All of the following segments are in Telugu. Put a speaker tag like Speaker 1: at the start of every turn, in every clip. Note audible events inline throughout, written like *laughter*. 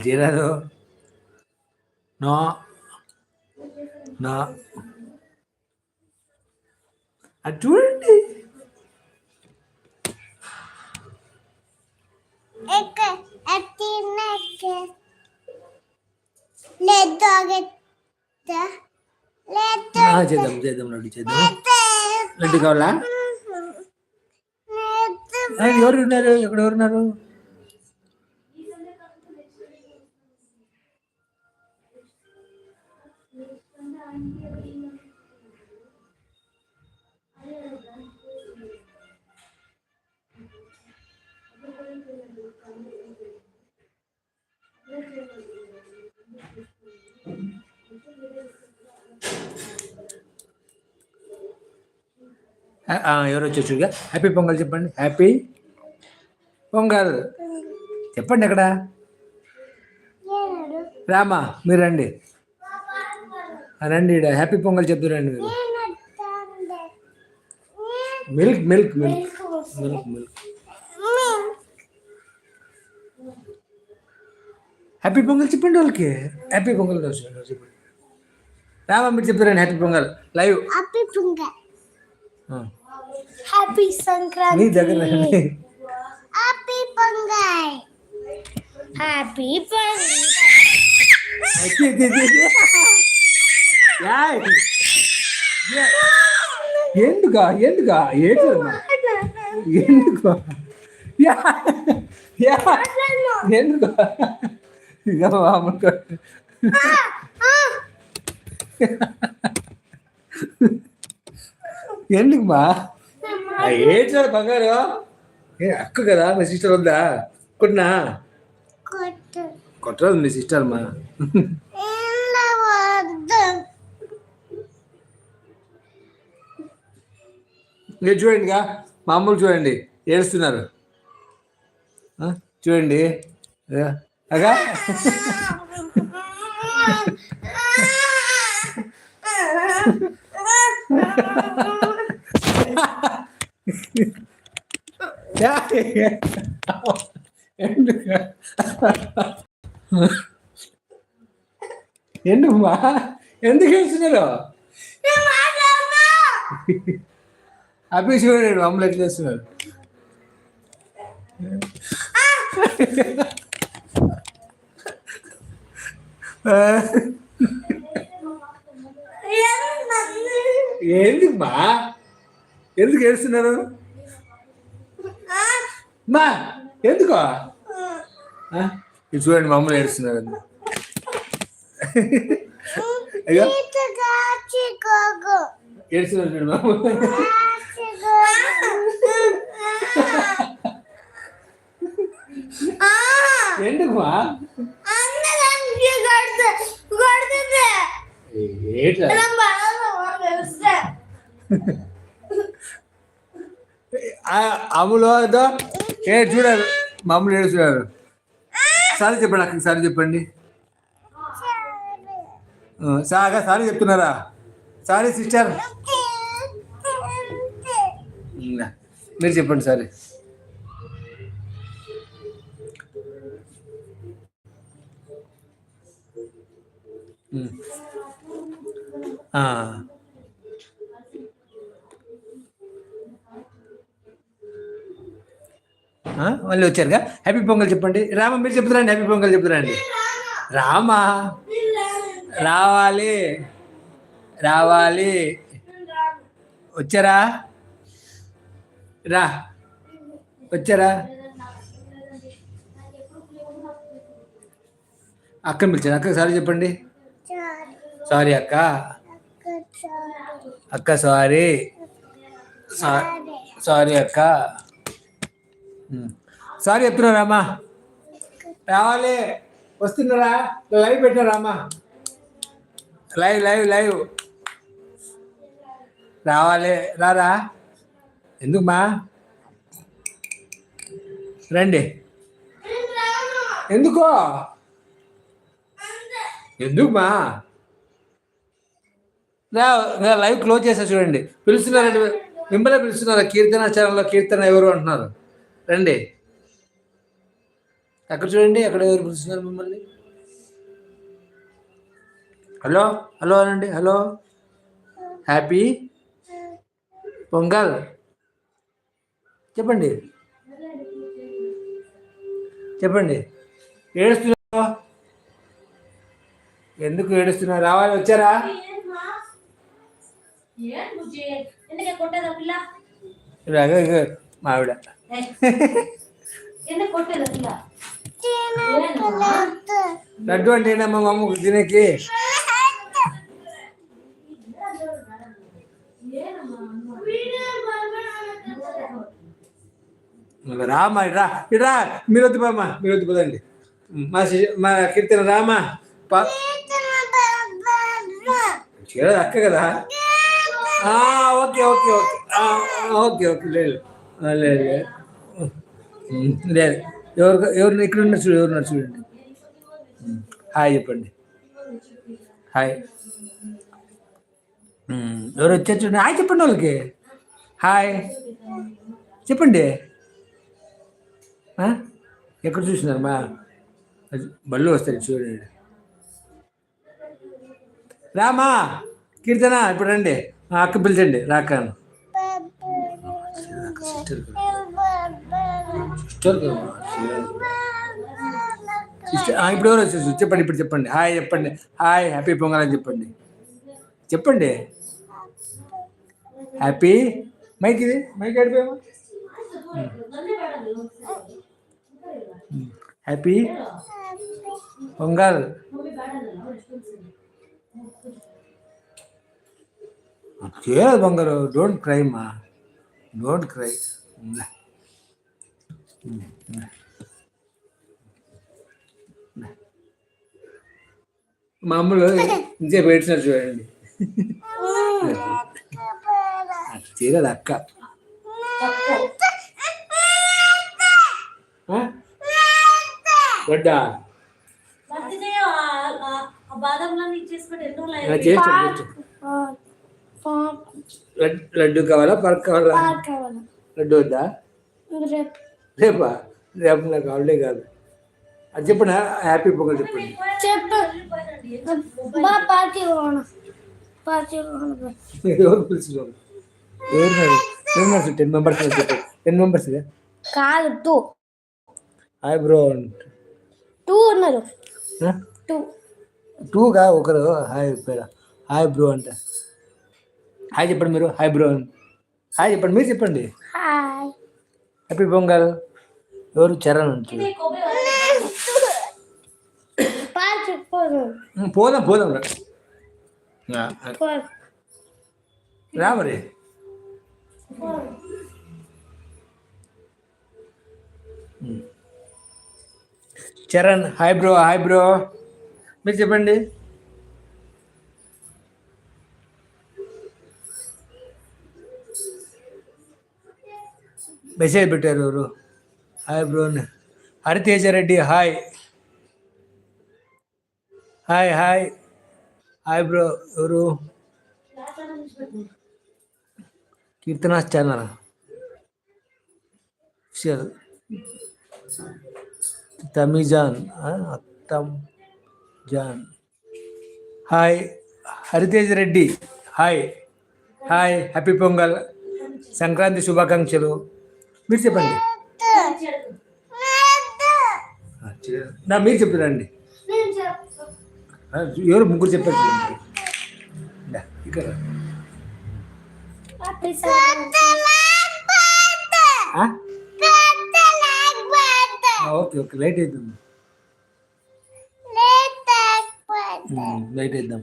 Speaker 1: తీరదు నో. నా. అది చూడండి. చేద్దాం చేద్దాం ఎవరు ఉన్నారు? ఎక్కడ ఎవరున్నారు ఎవరు వచ్చేసారుగా హ్యాపీ పొంగల్ చెప్పండి. హ్యాపీ పొంగల్. చెప్పండి ఎక్కడ? రామా మీరు రండి. రండి హ్యాపీ పొంగల్ చెప్తూ రండి మీరు. Milk milk milk milk milk happy Pongal చెప్పండి వాళ్ళకి. హ్యాపీ పొంగల్ చెప్పండి రామా మీరు చెప్తారండి హ్యాపీ పొంగల్. లైవ్
Speaker 2: హ్యాపీ పుంగ
Speaker 1: ఆ.
Speaker 2: హ్యాపీ సంక్రాంతి
Speaker 1: నీ దగ్గర. Happy Pongal happy Pongal. ఎందుకా ఎందుకా ఏడుమ్మా ఎందుకు ఎందుకు ఇక ఎందుకు మా ఏడ్చాడు బంగారు? ఏ అక్క కదా మీ సిస్టర్ వద్దా కొట్టినా?
Speaker 2: కొట్టు.
Speaker 1: కొట్టరాదు మీ సిస్టర్ మా. మీరు చూడండిగా మామూలు చూడండి ఏడుస్తున్నారు. చూడండి. అగా. *laughs* *laughs* ఎందుకు ఎందుకు మా ఎందుకు ఏడుస్తున్నారు అభి చూడండి మమ్మల్ని ఎట్లా చేస్తున్నారు? *laughs* ఎందుకు మా ఎందుకు ఏడుస్తున్నారు? మా ఎందుకు? ఇది చూడండి మమ్మల్ని ఏడుస్తున్నారు ఏడుస్తున్నారు చూడండి మమ్మల్ని ఎందుకు? మా ఏట్లా? అమ్ములో ఏ చూడారు అమ్మని చూడారు సారీ చెప్పండి అక్కడికి సారీ చెప్పండి. సాగా సారీ చెప్తున్నారా? Sorry sister. మీరు చెప్పండి సారీ. ఆ. మళ్ళీ వచ్చారుగా? హ్యాపీ పొంగల్ చెప్పండి. రామ మీరు చెప్తారండి హ్యాపీ పొంగల్ చెప్తారండి రామా. రావాలి. రావాలి. వచ్చారా? రా. వచ్చారా? అక్కని పిలిచాను అక్క సారీ చెప్పండి. సారీ అక్క. అక్క సారీ. సారీ అక్క. సారీ చెప్తున్నారా రావాలి. వస్తున్నారా? లైవ్ పెట్టారా లైవ్ లైవ్ లైవ్. రావాలి. రారా? ఎందుకుమా రండి. ఎందుకో? ఎందుకుమా రా లైవ్ క్లోజ్ చేసా చూడండి. పిలుస్తున్నారండి. మిమ్మల్ని పిలుస్తున్నారు. కీర్తన ఛానల్లో కీర్తన ఎవరు అంటున్నారు? రండి. అక్కడ చూడండి అక్కడ ఎవరు పిలుస్తున్నారు మిమ్మల్ని? హలో హలో అనండి హలో. హ్యాపీ పొంగల్. చెప్పండి. చెప్పండి. ఏడుస్తున్నా ఎందుకు ఏడుస్తున్నారు రావాలి వచ్చారా? ఇక మావిడ లడ్డు అంటే ఏంటమ్మా మా అమ్మకు తినేకి? రామా ఇటు రా ఇటు రా. మీరు వద్దు బామ్మ మీరు వద్దు పదండి. మా మా కీర్తన రామా పా. చీర అక్క కదా? ఆ, ఓకే ఓకే ఓకే. ఆ, ఓకే ఓకే లేదు లేదు. లేదు ఎవరు ఎవరు ఇక్కడ ఉన్నారు చూడు ఎవరున్నారు చూడండి. హాయ్ చెప్పండి. హాయ్. ఎవరు వచ్చారు చూడండి. హాయ్ చెప్పండి వాళ్ళకి. హాయ్. చెప్పండి? ఎక్కడ చూసినారు మా? బళ్ళు వస్తాయి చూడండి. రామా కీర్తన ఇప్పుడు రండి. అక్క పిలిచండి రాకాను. సిస్టర్ సిస్టర్ సిస్టర్ ఇప్పుడు ఎవరు వచ్చేసి చెప్పండి ఇప్పుడు చెప్పండి. హాయ్ చెప్పండి. హాయ్ హ్యాపీ పొంగల్ అని చెప్పండి. చెప్పండి. హ్యాపీ? మైక్ ఇది? మైక్ అడిపోయామా హ్యాపీ? పొంగల్. చేయదు బంగారు డోంట్ క్రై మా. డోంట్ క్రై మామూలు ఇంకే పెట్టినారు చూడండి. తీరదు అక్క? వడ్డా? లడ్డు కావాలా పరకు కావాలా? లడ్డు వద్దా? రేపా. రేపు? నాకు హాలిడే కాదు. అది చెప్పండి హ్యాపీ పొంగల్ చెప్పండి. ఎవరు ఎవరున్నారు ఎవరున్నారు టెన్ మెంబర్స్ చెప్పండి టెన్ మెంబర్స్
Speaker 2: కాదు టూ.
Speaker 1: హాయ్ బ్రో
Speaker 2: టూ ఉన్నారు. టూ.
Speaker 1: టూగా ఒకరు? హాయ్ పేరు. హాయ్ బ్రో అంట. హాయ్ చెప్పండి మీరు. హాయ్ బ్రో హాయ్ చెప్పండి. మీరు చెప్పండి.
Speaker 2: హాయ్.
Speaker 1: హ్యాపీ పొంగల్ ఎవరు చరణ్ ఉమ్, పోదాం పోదాం రా. మరి. Charan hi bro hi bro. మీరు చెప్పండి. మెసేజ్ పెట్టారు ఎవరు? హాయ్ బ్రో అని. Haritheja Reddy hi hi hi hi bro ఎవరు? కీర్తన ఛానల్ షూర్ తమిజాన్ అత్తమ్ John hi Haritej Reddy. Hi hi happy Pongal. Sankranti శుభాకాంక్షలు. మీరు చెప్పండి. నా మీరు చెప్పారండి ఎవరు ముగ్గురు చెప్పారు ఇక్కడ. ఓకే ఓకే లైట్ అవుతుంది లైట్ వేద్దాం.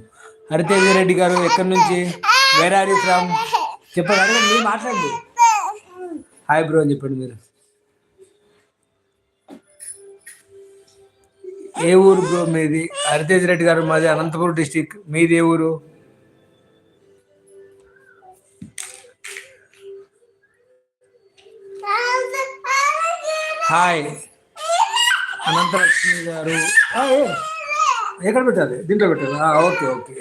Speaker 1: హరితేజ రెడ్డి గారు ఎక్కడి నుంచి? Where are you from? చెప్పండి అడగండి మీరు మాట్లాడండి. హాయ్ బ్రో అని చెప్పండి మీరు. ఏ ఊరు బ్రో మీది? హరితేజ్ రెడ్డి గారు మాది అనంతపురం డిస్టిక్. మీది ఏ ఊరు? హాయ్. అనంతలక్ష్మి గారు. ఎక్కడ పెట్టాలి? దీంట్లో పెట్టాలి? Okay okay.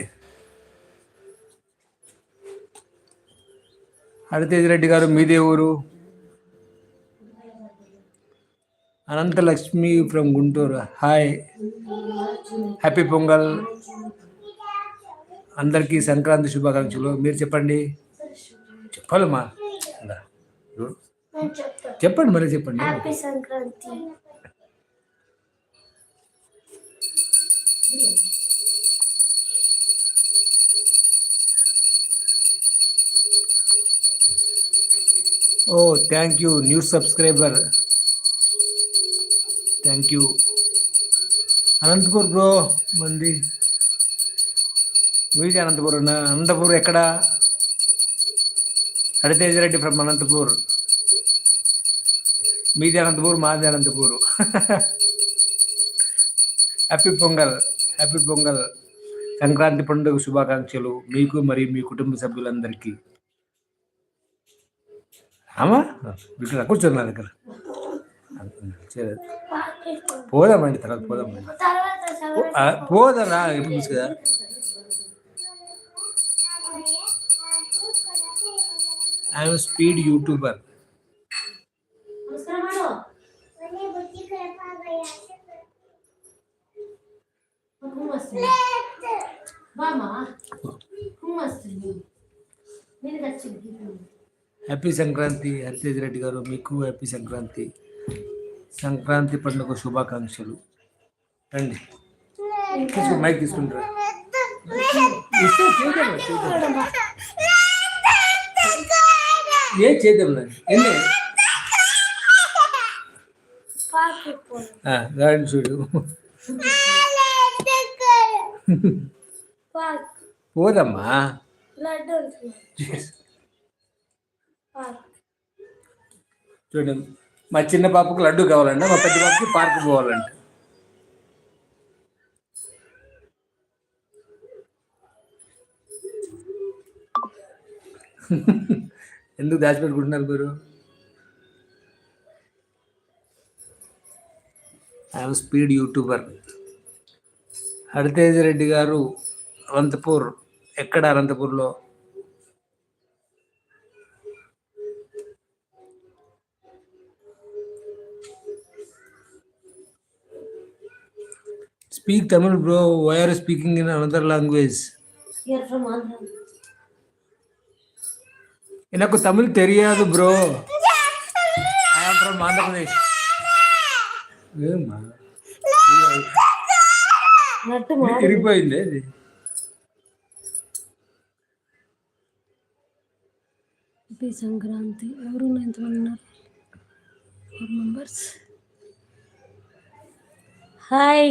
Speaker 1: హరితేజ్ రెడ్డి గారు మీదే ఊరు? Ananthalakshmi from Guntur. Hi happy Pongal అందరికీ సంక్రాంతి శుభాకాంక్షలు. మీరు చెప్పండి. చెప్పాలమ్మా. చెప్పండి మరి చెప్పండి. ఓ thank you new subscriber thank you Anantapur bro మంది. మీది అనంతపూర్ అనంతపూర్ ఎక్కడ? హరితేజ్ రెడ్డి ఫ్రమ్ అనంతపూర్. మీది అనంతపూర్ మాది అనంతపూర్. హ్యాపీ పొంగల్ హ్యాపీ పొంగల్ సంక్రాంతి పండుగ శుభాకాంక్షలు మీకు మరియు మీ కుటుంబ సభ్యులందరికీ. ఆమా ఇక్కడ కూర్చోండి నా దగ్గర. పోదామండి తర్వాత పోదామండి
Speaker 2: తర్వాత
Speaker 1: ఎప్పుడు మిస్ కదా?
Speaker 3: I'm speed YouTuber
Speaker 1: happy Sankranti Haritej Reddy garu మీకు హ్యాపీ సంక్రాంతి సంక్రాంతి పండుగ శుభాకాంక్షలు. రండి. తీసుకో మైక్ తీసుకుంటారా. చేద్దాం ఏ చేద్దాం ఎన్ని?
Speaker 2: పార్క్
Speaker 1: చూడు. పోదమ్మా. చూడండి. మా చిన్న పాపకు లడ్డు కావాలంట మా పెద్ద పాపకి పార్క్ పోవాలంట. ఎందుకు దాచిపెట్టుకుంటున్నారు మీరు? I'm speed YouTuber Haritej Reddy garu Anantapur ఎక్కడ అనంతపూర్లో? Speak Tamil bro why are speaking in another language
Speaker 3: here from Andhra
Speaker 1: నాకు తమిళ్ తెలియదు బ్రో ఐఎమ్ ఫ్రమ్ ఆంధ్రప్రదేశ్ ఏమ్మా
Speaker 3: నట్టు
Speaker 1: తిరిగిపోయింది అది
Speaker 3: హ్యాపీ సంక్రాంతి ఎవరు ఎంతమంది ఉన్నారు ఫోర్ మెంబర్స్ హాయ్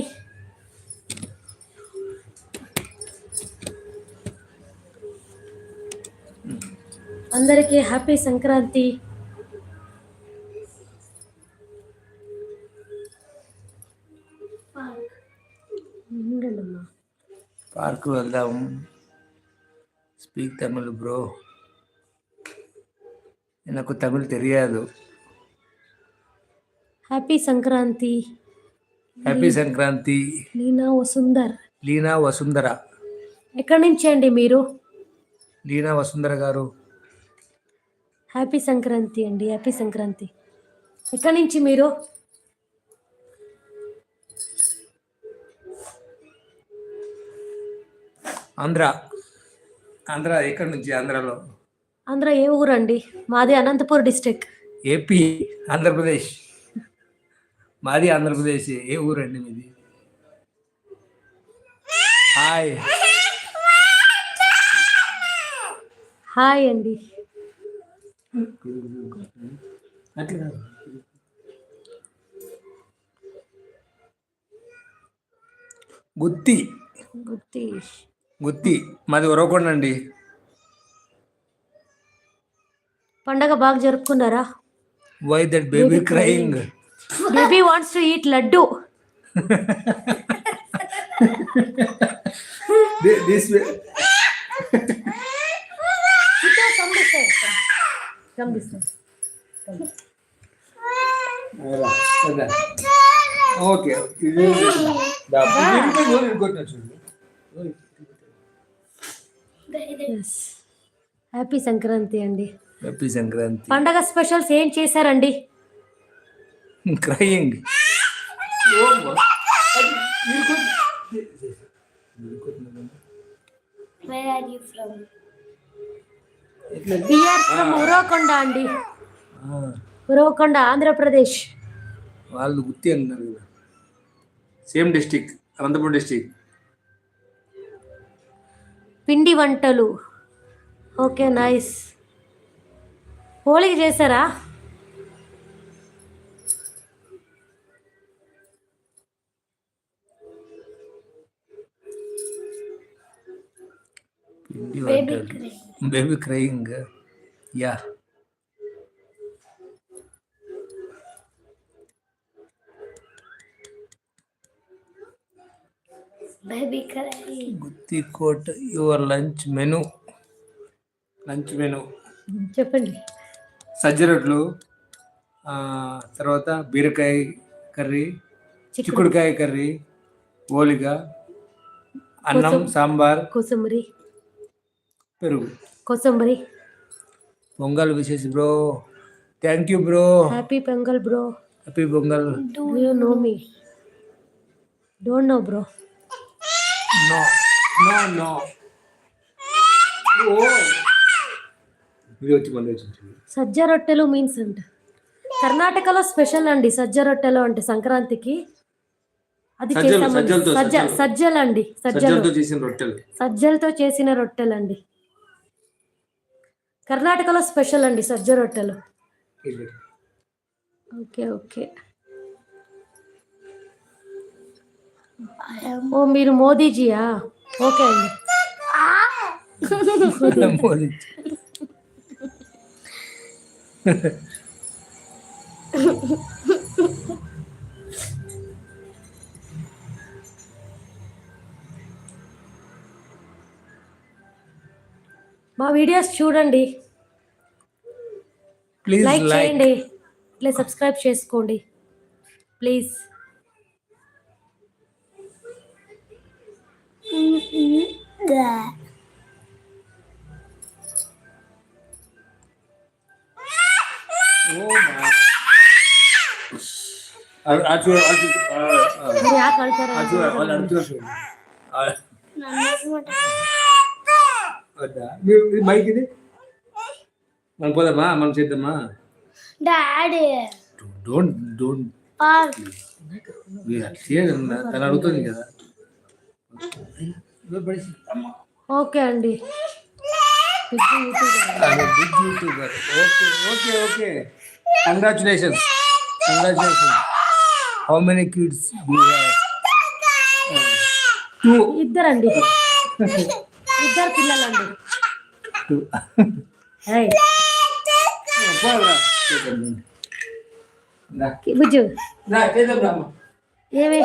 Speaker 3: అందరికీ హ్యాపీ సంక్రాంతి.
Speaker 1: పార్క్ వెళ్దాం. Speak Tamil bro. నాకు తమిళ్ తెలియదు.
Speaker 3: హ్యాపీ సంక్రాంతి.
Speaker 1: హ్యాపీ సంక్రాంతి.
Speaker 3: లీనా వసుందర్
Speaker 1: లీనా వసుంధర.
Speaker 3: ఎక్కడి నుంచి అండి మీరు?
Speaker 1: లీనా వసుంధర గారు.
Speaker 3: హ్యాపీ సంక్రాంతి అండి హ్యాపీ సంక్రాంతి ఎక్కడి నుంచి మీరు?
Speaker 1: ఆంధ్ర. ఆంధ్ర ఎక్కడి నుంచి ఆంధ్రాలో?
Speaker 3: ఆంధ్ర ఏ ఊరండి? మాది అనంతపూర్ డిస్ట్రిక్ట్.
Speaker 1: ఏపీ ఆంధ్రప్రదేశ్. మాది ఆంధ్రప్రదేశ్ ఏ ఊరండి మీది? హాయ్.
Speaker 3: హాయ్ అండి.
Speaker 1: అట్లా కాదు. గుత్తి.
Speaker 3: గుర్తి
Speaker 1: గుత్తి. మాది ఉరవకొండ అండి.
Speaker 3: పండగ బాగా జరుపుకున్నారా?
Speaker 1: Why that baby crying
Speaker 3: baby wants to eat laddu. *laughs*
Speaker 1: This okay.
Speaker 3: Happy Sankranti అండి.
Speaker 1: హ్యాపీ సంక్రాంతి
Speaker 3: పండగ స్పెషల్స్ ఏం చేశారండి?
Speaker 1: Crying
Speaker 2: Where are you from?
Speaker 3: BR from Uravakonda అండి. ఉరవకొండ ఆంధ్రప్రదేశ్.
Speaker 1: వాళ్ళు గుత్తి అంటున్నారు కదా. Same district Anantapuram district.
Speaker 3: పిండి వంటలు. Okay nice. హోళీకి చేశారా?
Speaker 2: Baby crying. Baby crying
Speaker 1: yeah. Gutti quote your lunch menu. Lunch menu.
Speaker 3: చెప్పండి.
Speaker 1: సజ్జ రొట్లు తర్వాత బీరకాయ కర్రీ చిక్కుడుకాయ కర్రీ ఓలిగ అన్నం సాంబార్
Speaker 3: కోసంబరి
Speaker 1: పెరుగు.
Speaker 3: కోసంబరి.
Speaker 1: పొంగల్ విశేష్
Speaker 3: bro. Thank
Speaker 1: you bro.
Speaker 3: Happy Pongal bro. Happy Pongal. Do you
Speaker 1: know me don't know bro no no no
Speaker 3: సజ్జ రొట్టెలు మీన్స్ అంట కర్ణాటకలో స్పెషల్ అండి సజ్జ రొట్టెలు అంటే సంక్రాంతికి. అది
Speaker 1: సజ్జలు,
Speaker 3: అండి సజ్జలు.
Speaker 1: సజ్జలతో చేసిన రొట్టెలు.
Speaker 3: సజ్జలతో చేసిన రొట్టెలండి. కర్ణాటకలో స్పెషల్ అండి సజ్జ రొట్టెలు. Okay okay. ఓ మీరు మోదీజీయా ఓకే అండి. *laughs* *laughs* మా వీడియోస్ చూడండి
Speaker 1: ప్లీజ్
Speaker 3: లైక్ చేయండి ఇట్లా సబ్స్క్రైబ్ చేసుకోండి ప్లీజ్
Speaker 2: That.
Speaker 1: ఓ వద్దా మైక్ ఇది? మనం పోదామా? మనం చేద్దామా?
Speaker 2: Daddy.
Speaker 1: Don't
Speaker 2: don't.
Speaker 1: తను అడుగుతుంది కదా?
Speaker 3: ఓకే అండి. పెద్ద YouTuber.
Speaker 1: Big YouTuber okay okay. Okay congratulations congratulations how many kids two
Speaker 3: ఇద్దరండి. *laughs* ఇద్దరు పిల్లలండి. బుజ్జు. ఏమి?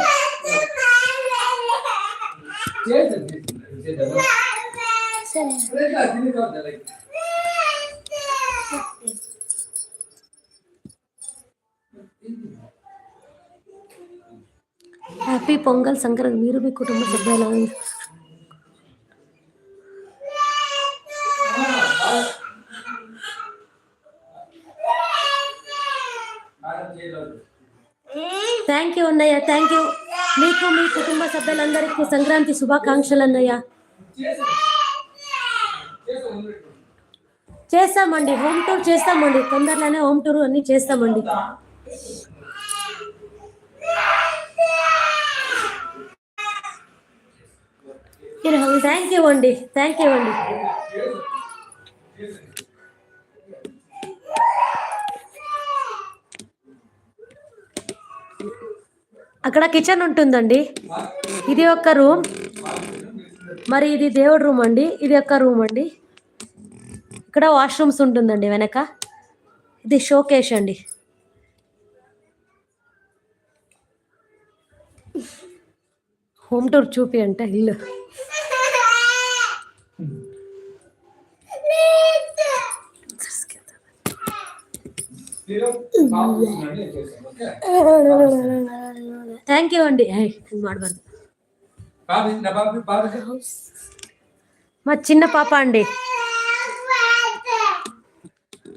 Speaker 3: హ్యాపీ పొంగల్ సంక్రాంతి. మీరు మీ కుటుంబ సభ్యులు. థ్యాంక్ యూ అన్నయ్య థ్యాంక్ యూ మీకు మీ కుటుంబ సభ్యులందరికీ సంక్రాంతి శుభాకాంక్షలు అన్నయ్య చేస్తామండి. హోమ్ టూర్ చేస్తామండి. తొందరలోనే హోమ్ టూర్ అన్ని చేస్తామండి. థ్యాంక్ యూ అండి థ్యాంక్ యూ అండి అక్కడ కిచెన్ ఉంటుందండి. ఇది ఒక రూమ్. మరి ఇది దేవుడు రూమ్ అండి. ఇది ఒక రూమ్ అండి. ఇక్కడ వాష్రూమ్స్ ఉంటుందండి వెనక. ఇది షోకేష్ అండి. హోమ్ టూర్ చూపి అంటే ఇల్లు. ಥ್ಯಾಂಕ್ ಯು ಅಂಡಿ ಮಾಡಬಾರ್ದು మా చిన్న పాప అండి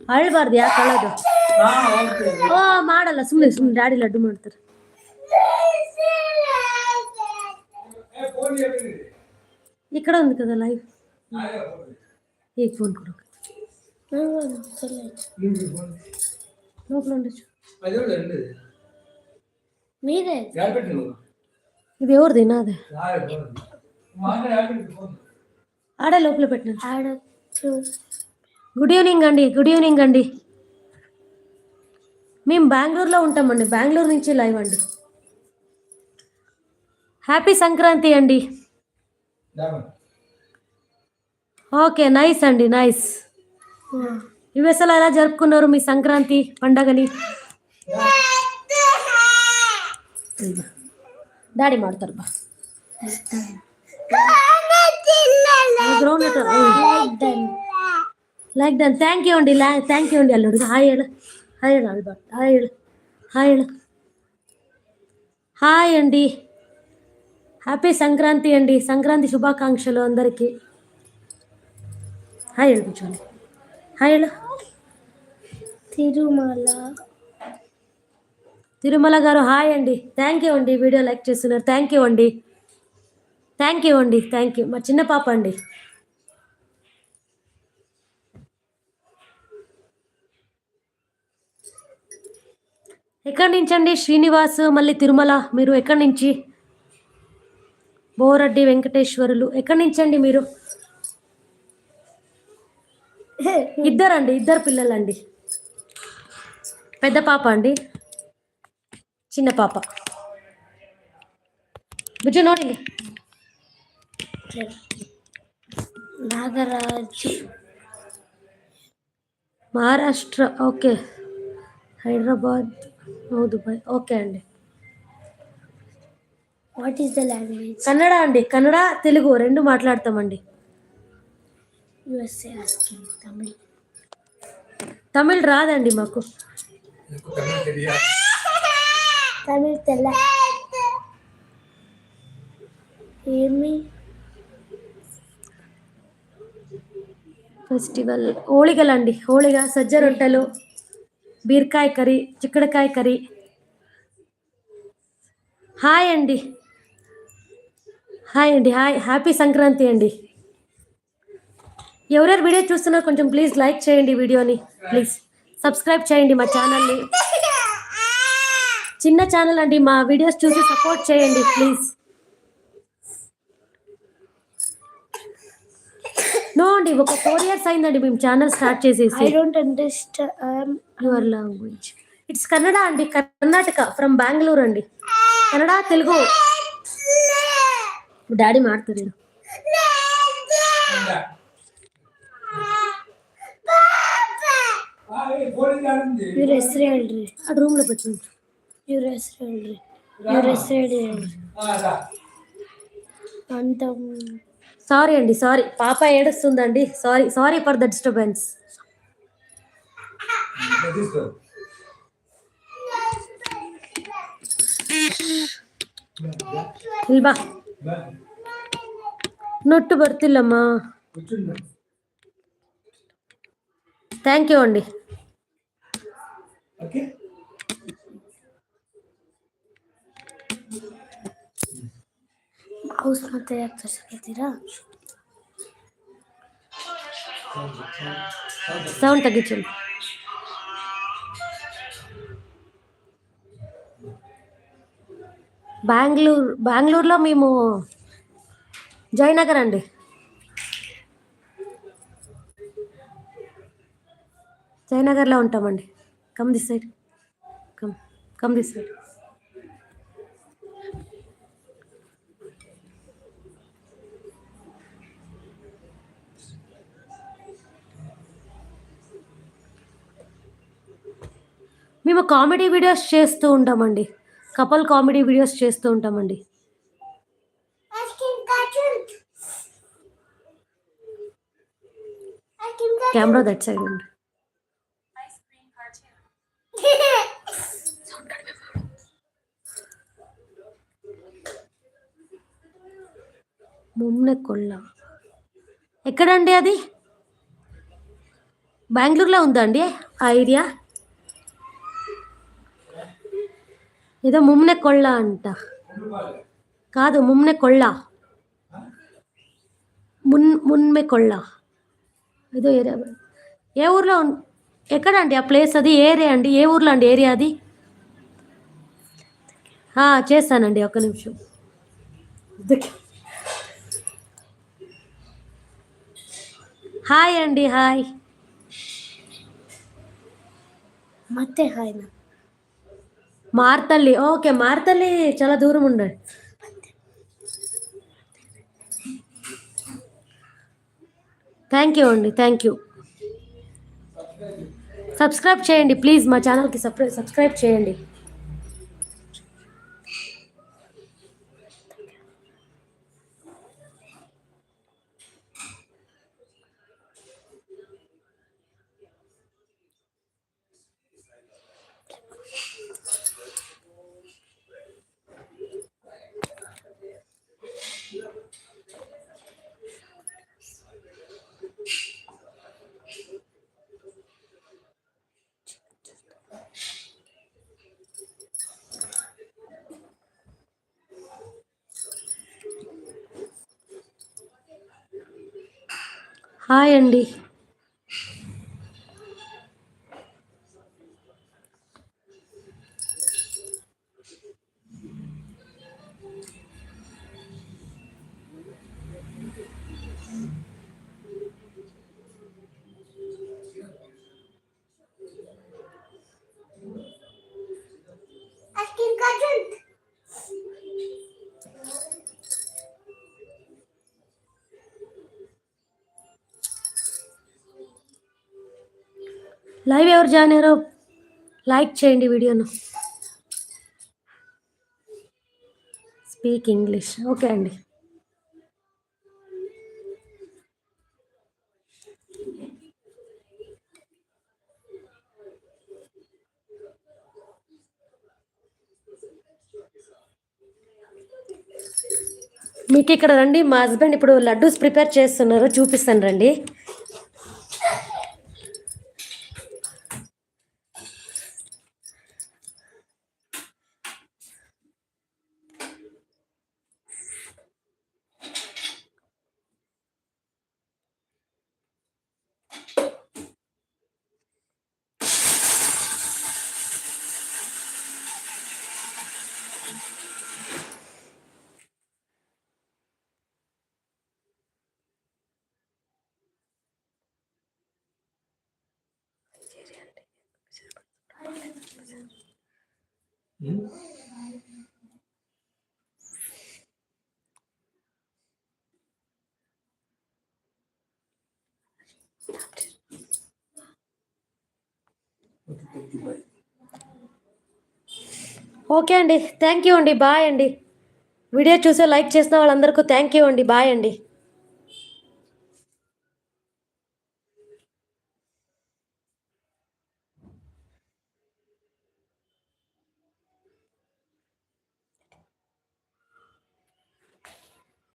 Speaker 3: ಅಳ್ಬಾರ್ದು ಯಾಕೆ ಅಳೋದು ಓ ಮಾಡಲ್ಲ ಸುಮ್ಮನೆ ಸುಮ್ಮನೆ ಡ್ಯಾಡಿ ಲಡ್ಡು ಮಾಡ್ತಾರೆ ఇక్కడ ఉంది కదా లైవ్ ఈ ఫోన్ కూడా లోపల ఉండొచ్చు
Speaker 1: నువ్వు.
Speaker 3: ఇది ఎవరిది? నాదే. ఆడే లోపల పెట్టిన. గుడ్ ఈవినింగ్ అండి గుడ్ ఈవినింగ్ అండి. మేము బెంగళూరులో ఉంటామండి బెంగళూరు నుంచి లైవ్ అండి. హ్యాపీ సంక్రాంతి అండి. ఓకే నైస్ అండి నైస్. యుఎస్లో ఎలా జరుపుకున్నారు మీ సంక్రాంతి పండగని డాడీ ಮಾಡ್ತಾರೆ ಬಾ like done thank you ಅಂಡಿ thank you ಅಂಡಿ ಅಲ್ಲಿ ಹುಡುಗ ಹಾಯ್ ಹೇಳು ಹಾಯ್ ಹೇಳು ಅಳ್ಬಾ ಹಾಯ್ ಹೇಳು ಹಾಯ್ ಹೇಳು హాయ్ అండి హ్యాపీ సంక్రాంతి అండి సంక్రాంతి శుభాకాంక్షలు అందరికీ హాయ్ ಹೇಳು కూర్చోండి హాయ్
Speaker 2: తిరుమల.
Speaker 3: తిరుమల గారు హాయ్ అండి. థ్యాంక్ యూ అండి. వీడియో లైక్ చేస్తున్నారు. థ్యాంక్ యూ అండి. థ్యాంక్ యూ అండి. థ్యాంక్ యూ మా చిన్న పాప అండి. ఎక్కడి నుంచి అండి? శ్రీనివాస్ మళ్ళీ తిరుమల. మీరు ఎక్కడి నుంచి? బోరెడ్డి వెంకటేశ్వరులు. ఎక్కడి నుంచి అండి మీరు? ఇద్దరండి ఇద్దరు పిల్లలండి. పెద్ద పాప అండి. చిన్న పాప. బుజ్జు ನೋಡಿ Nagaraju. Maharashtra okay. Hyderabad Dubai okay అండి.
Speaker 2: What is the language
Speaker 3: Kannada అండి కన్నడ తెలుగు రెండు మాట్లాడతామండి.
Speaker 2: యుఎస్ఏ తమిళ్
Speaker 3: తమిళ్ రాదండి మాకు.
Speaker 2: తమిళ్ తెల్ల. ఏమి?
Speaker 3: ఫెస్టివల్. హోళిగలండి హోళిగ సజ్జ రొట్టెలు బీరకాయ కర్రీ చిక్కడకాయ కర్రీ. హాయ్ అండి. హాయ్ అండి. హాయ్. హ్యాపీ సంక్రాంతి అండి. ఎవరెవరు వీడియో చూస్తున్నారు కొంచెం ప్లీజ్ లైక్ చేయండి వీడియోని. ప్లీజ్ సబ్స్క్రైబ్ చేయండి మా ఛానల్ని చిన్న ఛానల్ అండి మా వీడియోస్ చూసి సపోర్ట్ చేయండి ప్లీజ్ నో అండి ఒక ఫోర్ ఇయర్స్ అయిందండి మేము ఛానల్ స్టార్ట్ చేసేసి.
Speaker 2: I don't
Speaker 3: understand your language it's Kannada అండి కర్ణాటక ఫ్రమ్ బెంగళూరు అండి. కన్నడ తెలుగు డాడీ
Speaker 1: మాట్లాడు.
Speaker 2: ಇವ್ರ ಹೆಸರು ಹೇಳ್ರಿ
Speaker 3: ಆ
Speaker 2: ರೂಮ್ ಒಳಗೆ ಬಚ್ಚು ಇವ್ರ ಹೆಸರು ಹೇಳ್ರಿ
Speaker 3: సారీ అండి సారీ పాప ఏడుస్తుందండి. Sorry sorry for
Speaker 1: the
Speaker 3: disturbance ఇల్బా. నొట్టు
Speaker 1: బర్తిల్లమ్మా
Speaker 3: థ్యాంక్ యూ అండి.
Speaker 1: ఓకే
Speaker 2: ಮೌಸ್ ಮತ್ತೆ ಯಾಕೆ ತರ್ಸಕತ್ತೀರಾ
Speaker 3: సౌండ్ తగ్గించండి బెంగళూరు బెంగళూరులో మేము జయనగర్ అండి జయనగర్లో ఉంటామండి Come this side come come this side మేము కామెడీ వీడియోస్ చేస్తూ ఉంటామండి. కపల్ కామెడీ వీడియోస్ చేస్తూ ఉంటామండి. కెమెరా దట్ సైడ్ అండి ముమ్నె కొల్ల. ఎక్కడండి అది? బెంగళూరులో ఉందా అండి? ఆ ఏరియా ఏదో ముమ్నె కొళ్ళ అంట. కాదు ముమ్నె కొళ్ళ మున్ మున్మె కొళ్ళ ఏదో ఏరియా ఏ ఊర్లో ఉన్- ఎక్కడ అండి ఆ ప్లేస్ అది ఏరియా అండి ఏ ఊర్లో అండి ఏరియా అది ఆ, చేస్తానండి ఒక్క నిమిషం హాయ్ అండి హాయ్
Speaker 2: ಮತ್ತೆ hi ma'am
Speaker 3: Marathahalli okay Marathahalli చాలా దూరం ఉండండి థ్యాంక్ యూ అండి థ్యాంక్ యూ సబ్స్క్రైబ్ చేయండి ప్లీజ్ మా ఛానల్కి సబ్స్క్రైబ్ సబ్స్క్రైబ్ చేయండి. హాయ్ అండి. లైవ్ ఎవరు జాయిన్ అయ్యారో లైక్ చేయండి వీడియోను. Speak English. ఓకే అండి. మీకు ఇక్కడ రండి మా హస్బెండ్ ఇప్పుడు లడ్డూస్ ప్రిపేర్ చేస్తున్నారు చూపిస్తాను రండి. ఓకే అండి. థ్యాంక్ యూ అండి. బాయ్ అండి. వీడియో చూసే లైక్ చేసిన వాళ్ళందరికీ థ్యాంక్ యూ అండి. బాయ్ అండి.